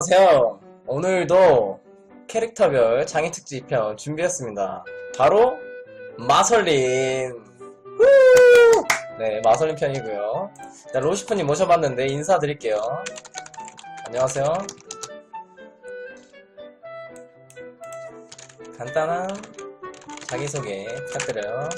안녕하세요. 오늘도 캐릭터별 장애 특집 편 준비했습니다. 바로 마설린. 후! 네, 마설린 편이고요. 자, 로시프님 모셔봤는데 인사드릴게요. 안녕하세요. 간단한 자기소개 부탁드려요.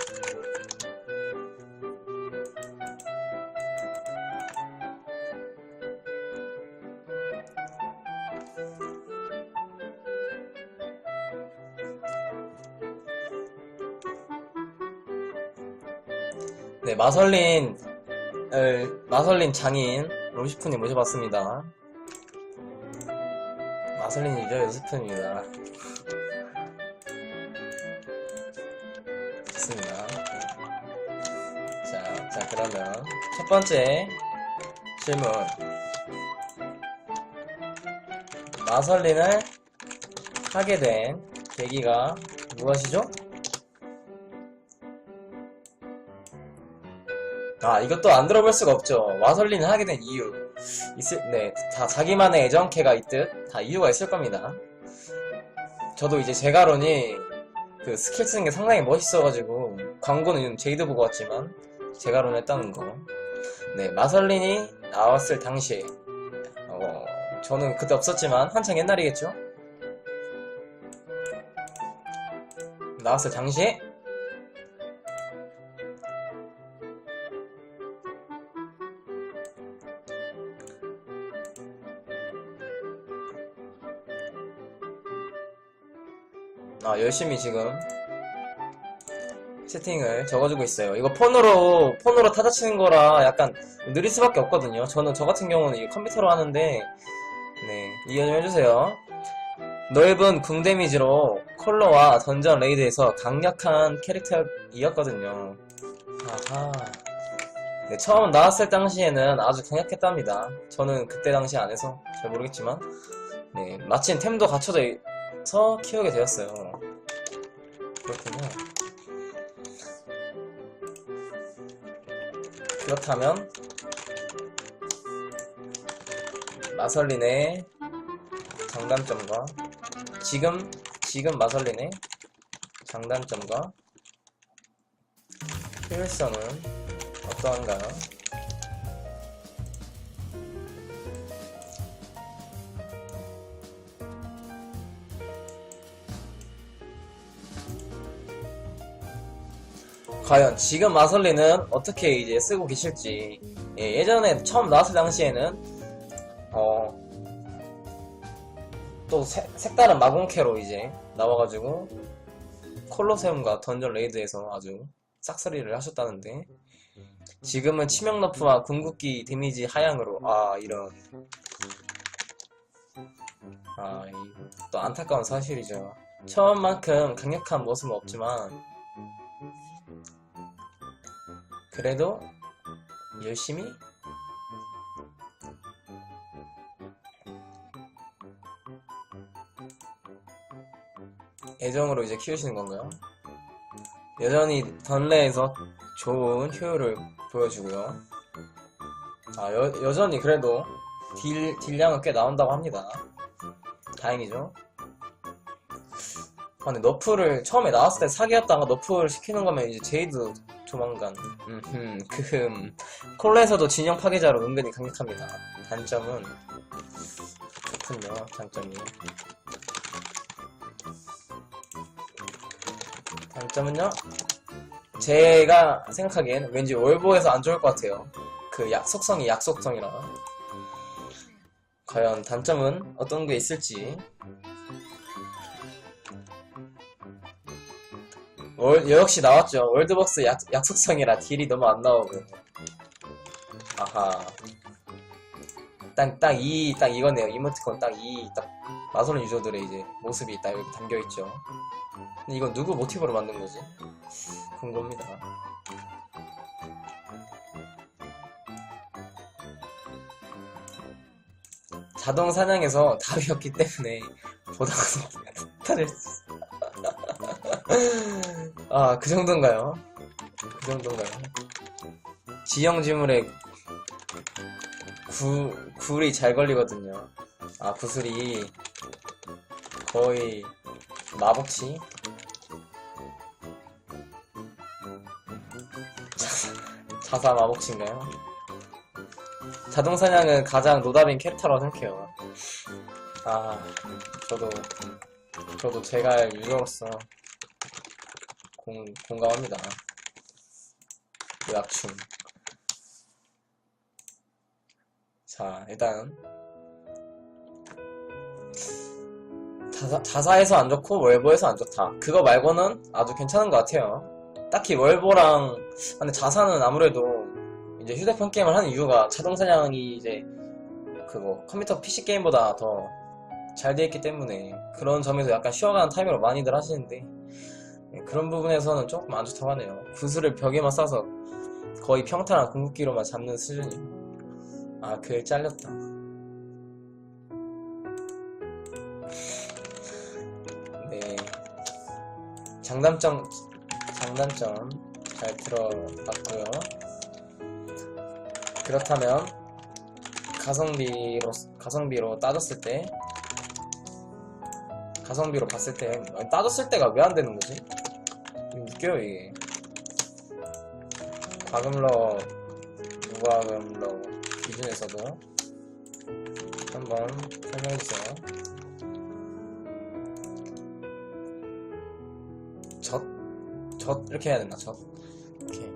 마설린, 을, 마설린 장인 로시프님 모셔봤습니다. 마설린이죠, 요스프입니다. 좋습니다. 자, 자, 그러면 첫 번째 질문. 마설린을 하게 된 계기가 무엇이죠? 아, 이것도 안 들어볼 수가 없죠. 마설린을 하게 된 이유. 있을, 네, 다 자기만의 애정캐가 있듯 다 이유가 있을 겁니다. 저도 이제 제가론이 그 스킬 쓰는 게 상당히 멋있어가지고 광고는 제이드 보고 왔지만 제가론 했다는 거. 네, 마설린이 나왔을 당시에 어, 저는 그때 없었지만 한창 옛날이겠죠? 나왔을 당시에 열심히 지금 채팅을 적어주고 있어요. 이거 폰으로, 폰으로 타자치는 거라 약간 느릴 수밖에 없거든요. 저는 저 같은 경우는 이 컴퓨터로 하는데, 네, 이해 좀 해주세요. 넓은 궁 데미지로 컬러와 던전 레이드에서 강력한 캐릭터이었거든요. 아하. 네, 처음 나왔을 당시에는 아주 강력했답니다. 저는 그때 당시 안 해서 잘 모르겠지만, 네, 마침 템도 갖춰져 서 키우게 되었어요. 그렇군요. 그렇다면 마설린의 장단점과 지금 지금 마설린의 장단점과 효율성은 어떠한가요? 과연 지금 마설린은 어떻게 이제 쓰고 계실지. 예, 전에 처음 나왔을 당시에는 어또 색다른 마공캐로 이제 나와가지고 콜로세움과 던전 레이드에서 아주 싹쓸이를 하셨다는데 지금은 치명 너프와 궁극기 데미지 하향으로 아 이런 아또 안타까운 사실이죠. 처음만큼 강력한 모습은 없지만 그래도 열심히 애정으로 이제 키우시는 건가요? 여전히 던레에서 좋은 효율을 보여주고요. 아, 여, 여전히 그래도 딜, 딜량은 꽤 나온다고 합니다. 다행이죠. 아, 근데 너프를 처음에 나왔을 때 사기였다가 너프를 시키는 거면 이제 제이드 조만간. 음흠 크흠. 콜라에서도 진영 파괴자로 은근히 강력합니다. 단점은 좋군요 장점이. 단점은요 제가 생각하기엔 왠지 월보에서 안 좋을 것 같아요. 그 약 속성이 약속성이라 과연 단점은 어떤 게 있을지 월, 역시 나왔죠. 월드벅스 약, 약속성이라 딜이 너무 안 나오고. 아하. 딱, 딱 이, 딱 이거네요. 이모티콘 딱 이, 딱, 마솔 유저들의 이제 모습이 딱 여기 담겨있죠. 근데 이건 누구 모티브로 만든 거지? 궁금합니다. 자동 사냥에서 답이었기 때문에 보다가 탈을 아, 그 정도인가요? 그 정도인가요? 지형 지물에 구, 굴이 잘 걸리거든요. 아 구슬이 거의 마법치 자사, 마법치인가요? 자동사냥은 가장 노답인 캐릭터라고 생각해요 아 저도 저도 제가 알 유저로서 공, 공감합니다 약춤 자 일단 자사, 자사에서 안 좋고 월보에서 안 좋다. 그거 말고는 아주 괜찮은 것 같아요. 딱히 월보랑, 아, 근데 자사는 아무래도 이제 휴대폰 게임을 하는 이유가 자동사냥이 이제 그거 컴퓨터 PC 게임보다 더 잘 되어 있기 때문에 그런 점에서 약간 쉬어가는 타이밍으로 많이들 하시는데 네, 그런 부분에서는 조금 안 좋다고 하네요. 구슬을 벽에만 쏴서 거의 평타나 궁극기로만 잡는 수준이에요. 아, 글 잘렸다. 네. 장단점, 장단점 잘 들어봤고요. 그렇다면, 가성비로, 가성비로 따졌을 때, 가성비로 봤을 때, 따졌을 때가 왜 안 되는 거지? 좀 웃겨요, 이게. 과금러, 무과금러 기준에서도 한번 설명해주세요. 젖? 젖? 이렇게 해야 되나, 젖? 이렇게.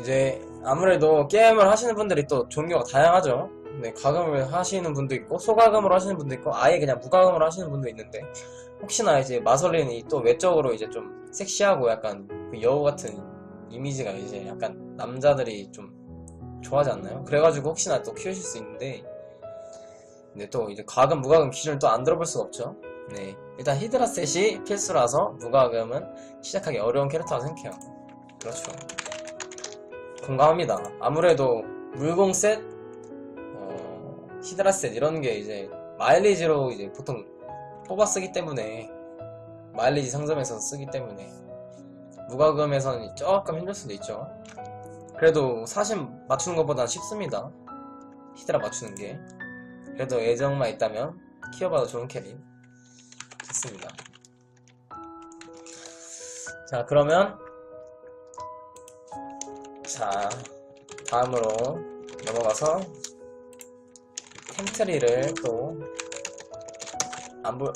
이제, 아무래도 게임을 하시는 분들이 또 종류가 다양하죠. 네, 가금을 하시는 분도 있고, 소가금으로 하시는 분도 있고, 아예 그냥 무가금으로 하시는 분도 있는데, 혹시나 이제 마설린이 또 외적으로 이제 좀 섹시하고 약간 그 여우 같은 이미지가 이제 약간 남자들이 좀 좋아하지 않나요? 그래가지고 혹시나 또 키우실 수 있는데, 근데 또 이제 과금, 무과금 기준을 또 안 들어볼 수가 없죠. 네. 일단 히드라셋이 필수라서 무과금은 시작하기 어려운 캐릭터라고 생각해요. 그렇죠. 공감합니다. 아무래도 물공셋, 어, 히드라셋 이런 게 이제 마일리지로 이제 보통 뽑아 쓰기 때문에 마일리지 상점에서 쓰기 때문에 무과금에서는 조금 힘들 수도 있죠. 그래도 사심 맞추는 것보다 쉽습니다. 히드라 맞추는 게. 그래도 애정만 있다면 키워봐도 좋은 캐릭. 좋습니다. 자, 그러면 자, 다음으로 넘어가서 템트리를 또 안 볼,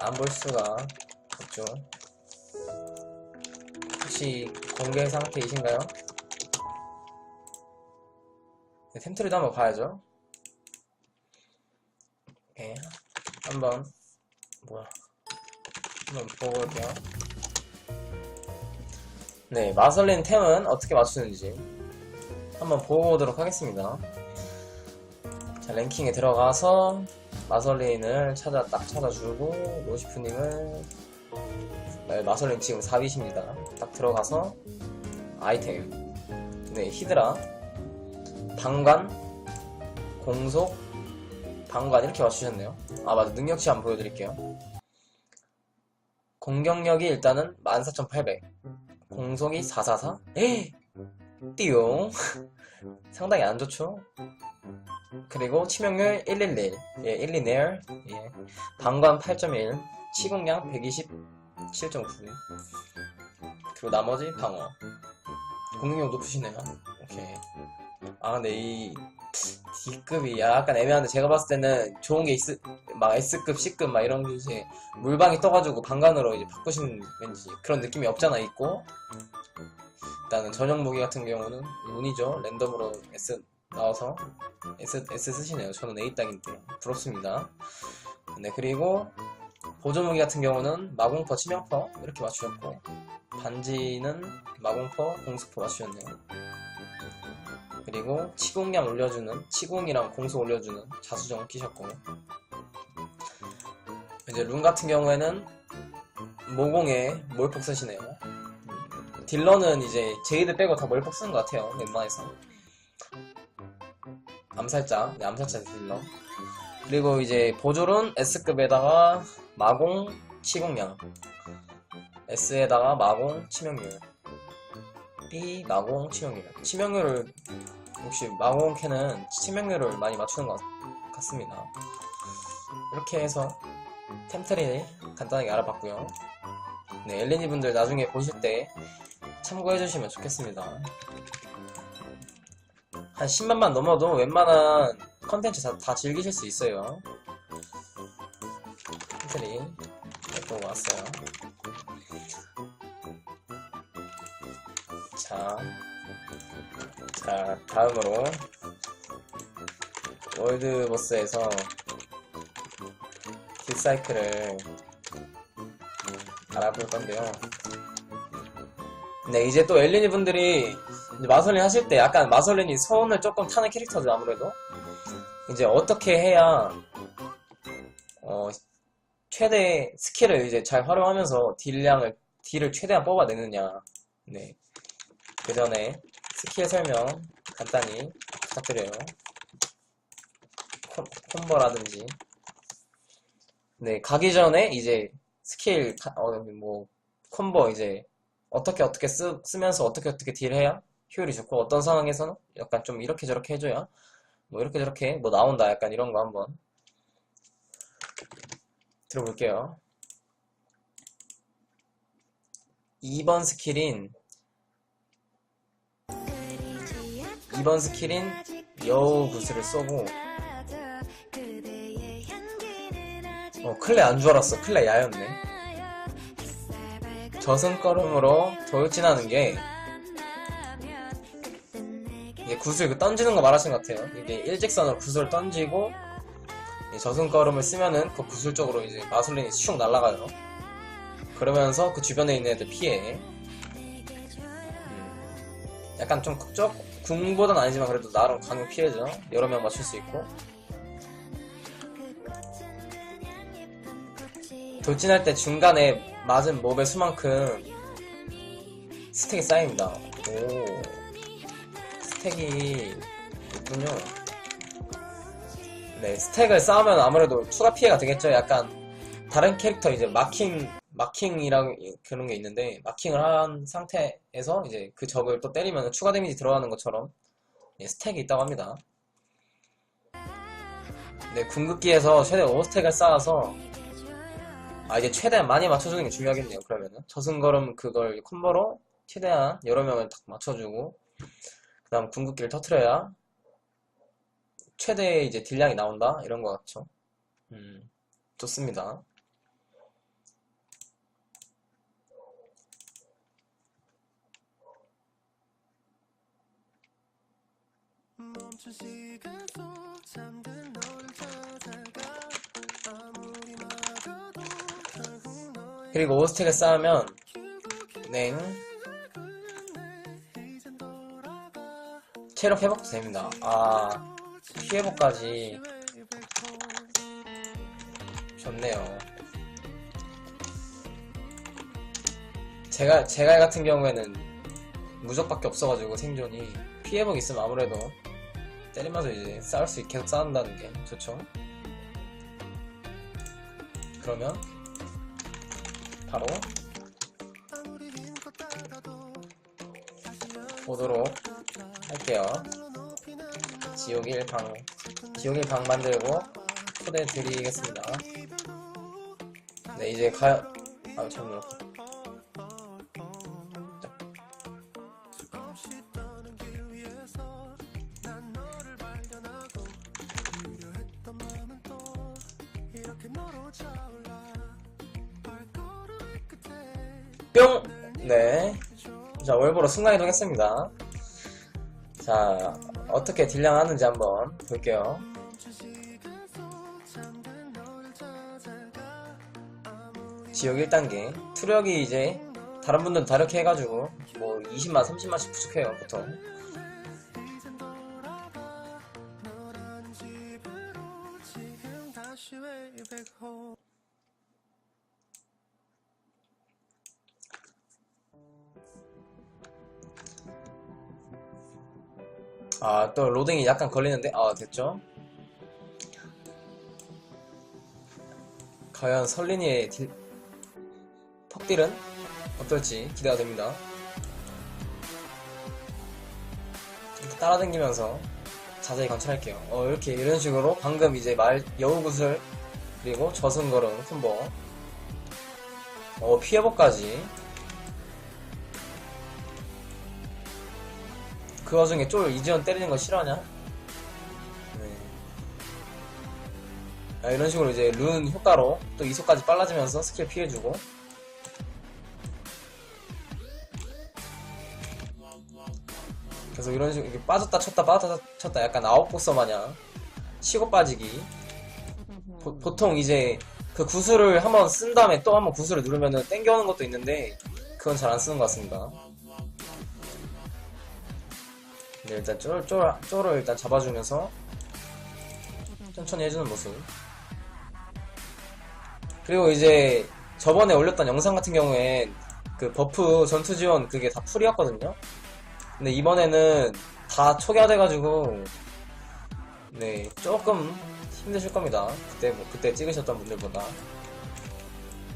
안 볼 수가 없죠. 혹시 공개 상태이신가요? 네, 템트리도 한번 봐야죠. 네, 한번 뭐야? 한번 보고 올게요. 네, 마설린 템은 어떻게 맞추는지 한번 보고 오도록 하겠습니다. 자, 랭킹에 들어가서 마설린을 찾아, 딱 찾아주고, 로시프님을, 네, 마설린 지금 4빛입니다. 딱 들어가서, 아이템. 네, 히드라, 방관, 공속, 방관 이렇게 맞추셨네요. 아, 맞아. 능력치 한번 보여드릴게요. 공격력이 일단은 14,800. 공속이 444? 에이! 띠용. 상당히 안 좋죠? 그리고 치명률 111. 예, 111. 예. 방관 8.1. 치공량 127.9. 그리고 나머지 방어. 공격력 높으시네요. 오케이. 아, 근데 이 D급이 약간 애매한데 제가 봤을 때는 좋은 게 있, 막 S급, C급 막 이런 게 이제 물방이 떠가지고 방관으로 이제 바꾸시는 왠지 그런 느낌이 없잖아 있고 일단은 전용 무기 같은 경우는 운이죠 랜덤으로 S 나와서 S, S 쓰시네요 저는 A 딱인데 부럽습니다 네 그리고 보조 무기 같은 경우는 마공퍼, 치명퍼 이렇게 맞추셨고 반지는 마공퍼, 공수퍼 맞추셨네요 그리고 치공량 올려주는 치공이랑 공수 올려주는 자수정 끼셨고 이제 룬 같은 경우에는 모공에 몰폭 쓰시네요. 음, 딜러는 이제 제이드 빼고 다 몰폭 쓰는 것 같아요. 웬만해서. 암살자, 네, 암살자 딜러. 그리고 이제 보조론 S급에다가 마공, 치공량. S에다가 마공, 치명률. B, 마공, 치명률. 치명률을 역시 마공 캐는 치명률을 많이 맞추는 것 같습니다. 이렇게 해서 템트리 간단하게 알아봤고요. 네, 엘리니 분들 나중에 보실 때 참고해 주시면 좋겠습니다. 한 10만만 넘어도 웬만한 컨텐츠 다, 다 즐기실 수 있어요. 템트리 예쁘고 왔어요. 자, 자, 다음으로 월드보스에서 딜사이클을 알아볼 건데요. 네, 이제 또 엘리니 분들이 마설린 하실 때 약간 마설린이 서운을 조금 타는 캐릭터죠, 아무래도. 이제 어떻게 해야, 어, 최대 스킬을 이제 잘 활용하면서 딜량을, 딜을 최대한 뽑아내느냐. 네. 그 전에 스킬 설명 간단히 부탁드려요. 콤, 콤보라든지. 네, 가기 전에 이제 스킬, 가- 어, 뭐, 콤보 이제 어떻게 어떻게 쓰, 쓰면서 어떻게 어떻게 딜해야 효율이 좋고 어떤 상황에서는 약간 좀 이렇게 저렇게 해줘야 뭐 이렇게 저렇게 뭐 나온다 약간 이런 거 한번 들어볼게요. 2번 스킬인 2번 스킬인 여우 구슬을 쏘고 어 클레 안 줄 알았어 클레 야였네 저승걸음으로 돌진하는 게 이게 구슬 그 던지는 거 말하신 것 같아요. 이게 일직선으로 구슬을 던지고 이 저승걸음을 쓰면은 그 구슬 쪽으로 이제 마술린이 슉 날아가요. 그러면서 그 주변에 있는 애들 피해. 음, 약간 좀 쪽, 궁보단 아니지만 그래도 나름 강력 피해죠. 여러 명 맞출 수 있고. 돌진할 때 중간에 맞은 몹의 수만큼 스택이 쌓입니다. 오, 스택이 있군요. 네, 스택을 쌓으면 아무래도 추가 피해가 되겠죠. 약간 다른 캐릭터 이제 마킹, 마킹이랑 그런 게 있는데 마킹을 한 상태에서 이제 그 적을 또 때리면 추가 데미지 들어가는 것처럼 예, 스택이 있다고 합니다. 네, 궁극기에서 최대 5스택을 쌓아서 아, 이제 최대한 많이 맞춰주는 게 중요하겠네요, 그러면은. 저승걸음 그걸 콤보로 최대한 여러 명을 딱 맞춰주고, 그 다음 궁극기를 터트려야 최대 이제 딜량이 나온다? 이런 거 같죠. 음, 좋습니다. 멈춘 시간 속 잠든 너를 찾아가 아무리 막아도 결국 너의 그리고 5스택을 쌓으면, 냉, 체력 회복도 됩니다. 아, 피 회복까지 좋네요. 제가, 제가 같은 경우에는 무적밖에 없어가지고 생존이 피 회복 있으면 아무래도 때리면서 이제 싸울 수 있게 계속 싸운다는 게 좋죠. 그러면 바로 보도록 할게요. 지옥 1방, 지옥 1방 만들고 초대 드리겠습니다. 네, 이제 가, 아, 끝에 뿅! 네. 자, 월보로 순간이동 했습니다. 자, 어떻게 딜량 하는지 한번 볼게요. 지옥 1단계. 투력이 이제 다른 분들은 다르게 해가지고 뭐 20만, 30만씩 부족해요, 보통. 아, 또 로딩이 약간 걸리는데? 아, 됐죠? 과연 설린이의 딜, 턱딜은 어떨지 기대가 됩니다. 좀 따라다니면서 자세히 관찰할게요. 어, 이렇게 이런 식으로 방금 이제 말 여우구슬 그리고 저승걸음 콤보 어, 피해복까지 그 와중에 쫄 이지원 때리는 거 싫어하냐? 네. 아, 이런 식으로 이제 룬 효과로 또 이속까지 빨라지면서 스킬 피해주고 계속 이런 식으로 이렇게 빠졌다 쳤다 빠졌다 쳤다 약간 아웃복서 마냥 치고 빠지기 보, 통 이제 그 구슬을 한번 쓴 다음에 또 한번 구슬을 누르면은 땡겨오는 것도 있는데 그건 잘 안 쓰는 것 같습니다 네, 일단 쫄, 쫄, 쫄을 일단 잡아주면서 천천히 해주는 모습. 그리고 이제 저번에 올렸던 영상 같은 경우엔 그 버프 전투 지원 그게 다 풀이었거든요. 근데 이번에는 다 초기화돼가지고 네 조금 힘드실 겁니다. 그때 뭐- 그때 찍으셨던 분들보다.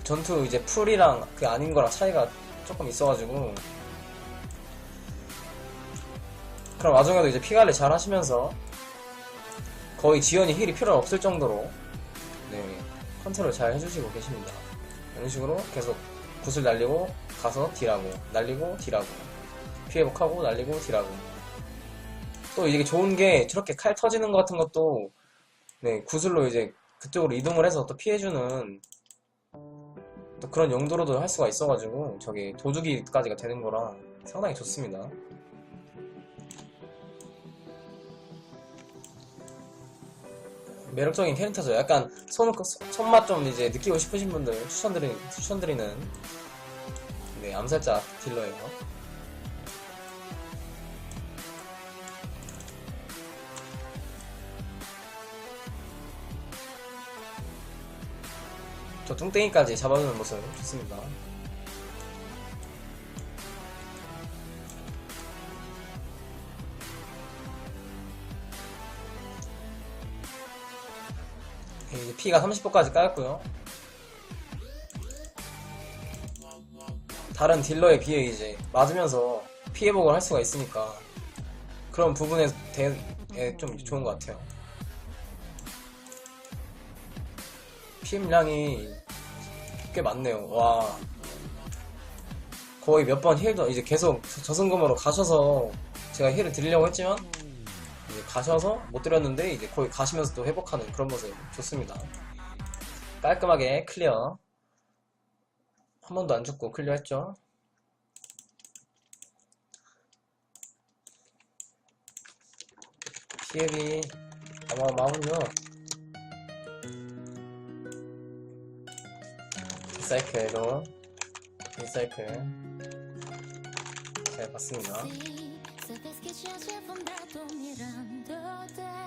전투 이제 풀이랑 그 아닌 거랑 차이가 조금 있어가지고 그럼 와중에도 이제 피 관리 잘 하시면서 거의 지연이 힐이 필요 없을 정도로 네 컨트롤 잘 해주시고 계십니다. 이런 식으로 계속 구슬 날리고 가서 딜하고 날리고 딜하고 피해복하고 날리고 딜하고 또 이게 좋은 게 저렇게 칼 터지는 것 같은 것도 네 구슬로 이제 그쪽으로 이동을 해서 또 피해주는 또 그런 용도로도 할 수가 있어가지고 저기 도주기까지가 되는 거라 상당히 좋습니다. 매력적인 캐릭터죠. 약간 손, 손맛 좀 이제 느끼고 싶으신 분들 추천드리, 추천드리는 네, 암살자 딜러예요. 저 뚱땡이까지 잡아주는 모습 좋습니다. 이제 피가 30%까지 까였고요. 다른 딜러에 비해 이제 맞으면서 피해복을 할 수가 있으니까 그런 부분에 대해 좀 좋은 것 같아요. 피임량이 꽤 많네요. 와. 거의 몇 번 힐도 이제 계속 저승검으로 가셔서 제가 힐을 드리려고 했지만 가셔서 못 드렸는데 이제 거의 가시면서 또 회복하는 그런 모습 좋습니다. 깔끔하게 클리어. 한 번도 안 죽고 클리어 했죠. 피해비 어마어마하군요. 리사이클로 리사이클 잘 봤습니다.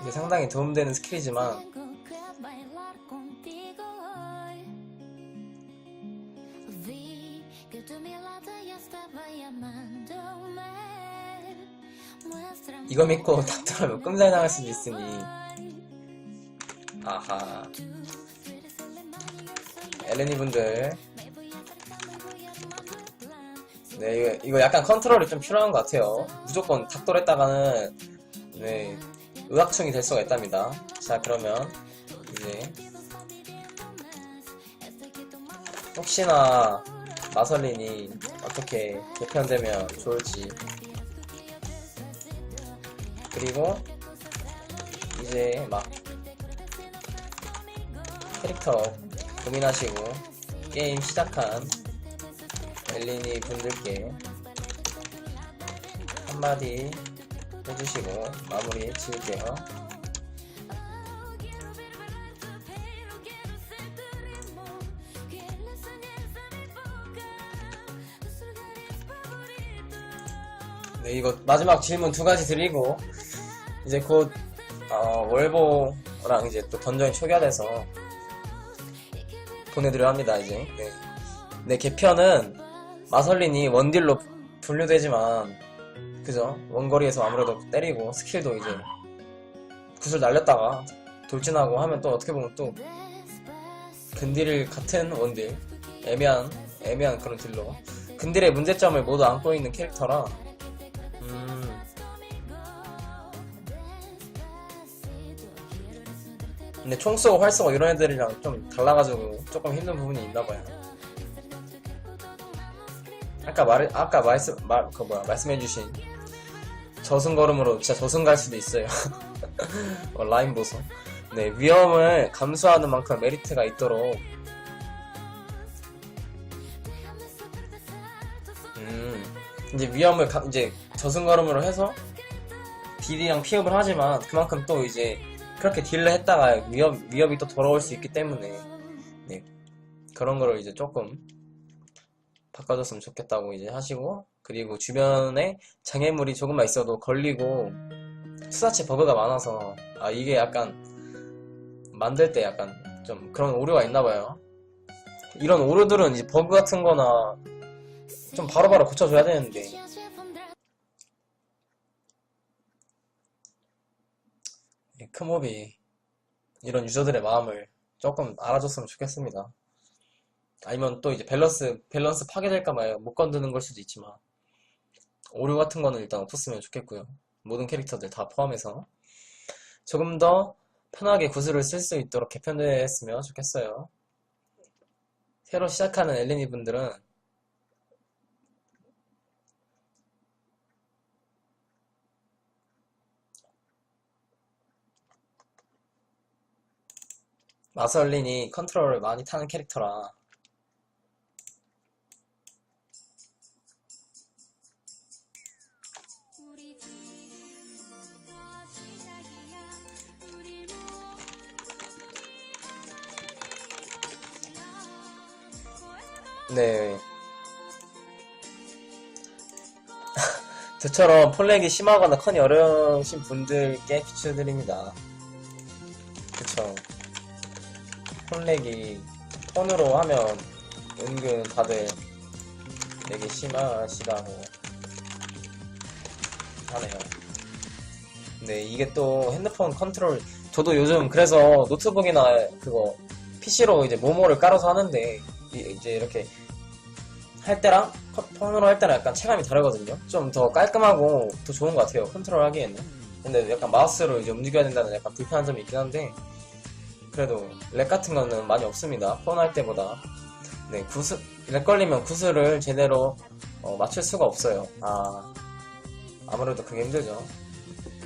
이게 상당히 도움되는 스킬이지만 이거 믿고 닥터라면 끔살 당할 수도 있으니 아하 엘레니 분들 네 이거, 이거 약간 컨트롤이 좀 필요한 것 같아요. 무조건 닥돌했다가는 네 의학충이 될 수가 있답니다. 자 그러면 이제 혹시나 마설린이 어떻게 개편되면 좋을지. 그리고 이제 막 캐릭터 고민하시고 게임 시작한 엘리니 분들께 한마디 해주시고 마무리 지을게요. Oh. 네, 이거 마지막 질문 두 가지 드리고 이제 곧 어, 월보랑 이제 또 던전이 초기화돼서 보내드려 합니다 이제. 네. 네 개편은 마설린이 원딜로 분류되지만 그죠? 원거리에서 아무래도 때리고 스킬도 이제 구슬 날렸다가 돌진하고 하면 또 어떻게 보면 또 근딜 같은 원딜 애매한 애매한 그런 딜러 근딜의 문제점을 모두 안고 있는 캐릭터라 음. 근데 총 쏘고 활 쏘고 이런 애들이랑 좀 달라가지고 조금 힘든 부분이 있나봐요 아까 말 아까 말씀 말그 뭐야 말씀해주신 저승 걸음으로 진짜 저승 갈 수도 있어요. 어, 라인 보소. 네 위험을 감수하는 만큼 메리트가 있도록 음 이제 위험을 감- 이제 저승 걸음으로 해서 딜이랑 피업을 하지만 그만큼 또 이제 그렇게 딜을 했다가 위협 위협이 또 돌아올 수 있기 때문에 네 그런 거를 이제 조금 바꿔줬으면 좋겠다고 이제 하시고 그리고 주변에 장애물이 조금만 있어도 걸리고 투사체 버그가 많아서 아 이게 약간 만들 때 약간 좀 그런 오류가 있나 봐요. 이런 오류들은 이제 버그 같은 거나 좀 바로바로 고쳐줘야 되는데 이 크몹이 이런 유저들의 마음을 조금 알아줬으면 좋겠습니다. 아니면 또 이제 밸런스, 밸런스 파괴될까봐 못 건드는 걸 수도 있지만, 오류 같은 거는 일단 없었으면 좋겠고요. 모든 캐릭터들 다 포함해서. 조금 더 편하게 구슬을 쓸 수 있도록 개편됐으면 좋겠어요. 새로 시작하는 엘리니 분들은 마설린이 컨트롤을 많이 타는 캐릭터라 네. 저처럼 폴렉이 심하거나 컨이 어려우신 분들께 비추드립니다. 그쵸. 폴렉이 폰으로 하면 은근 다들 되게 심하시다고 하네요. 네, 이게 또 핸드폰 컨트롤, 저도 요즘 그래서 노트북이나 그거 PC로 이제 모모를 깔아서 하는데, 이- 이제 이렇게 할 때랑 컷- 폰으로 할 때랑 약간 체감이 다르거든요. 좀 더 깔끔하고 더 좋은 것 같아요. 컨트롤 하기에는. 근데 약간 마우스로 이제 움직여야 된다는 약간 불편한 점이 있긴 한데, 그래도 렉 같은 거는 많이 없습니다. 폰 할 때보다. 네, 구슬, 렉 걸리면 구슬을 제대로 어, 맞출 수가 없어요. 아, 아무래도 그게 힘들죠.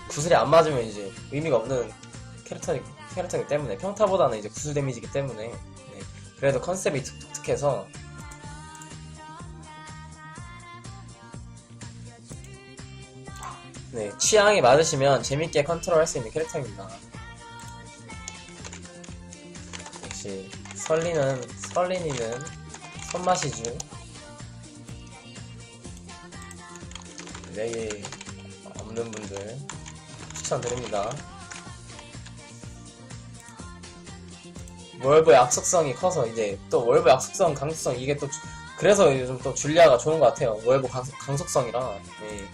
구슬이 안 맞으면 이제 의미가 없는 캐릭터, 캐릭터이기 때문에 평타보다는 이제 구슬 데미지이기 때문에 네, 그래도 컨셉이 독- 독특해서 네, 취향이 맞으시면 재밌게 컨트롤 할 수 있는 캐릭터입니다. 역시 설리는 설린이는 손맛이죠. 렉이 없는 분들 추천드립니다. 월브 약속성이 커서 이제 또 월브 약속성, 강속성 이게 또 주- 그래서 요즘 또 줄리아가 좋은 것 같아요. 월브 강, 강속성이라. 예.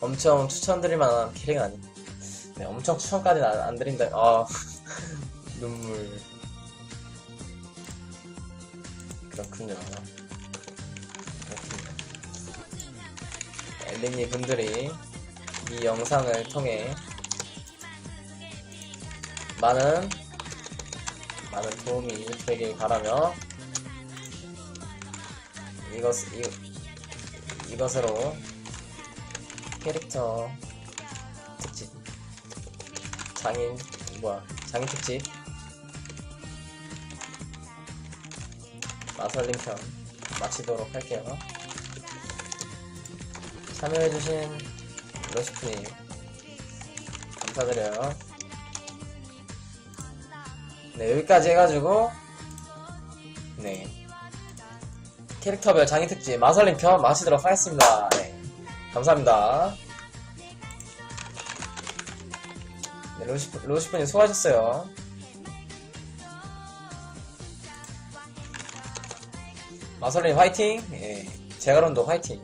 엄청 추천드릴 만한 캐릭은 아니. 네, 엄청 추천까지는 안, 안 드린다. 아, 눈물. 그렇군요. 엘리니 분들이 이 영상을 통해 많은 많은 도움이 되길 바라며 이것 이, 이것으로 캐릭터 특집 장인 뭐야 장인 특집 마설린 편 마치도록 할게요. 참여해주신 러시프님 감사드려요. 네 여기까지 해가지고 네 캐릭터별 장인 특집 마설린 편 마치도록 하겠습니다. 네. 감사합니다. 네, 로시프, 로시프님 수고하셨어요. 마설린 화이팅! 예, 제가론도 화이팅!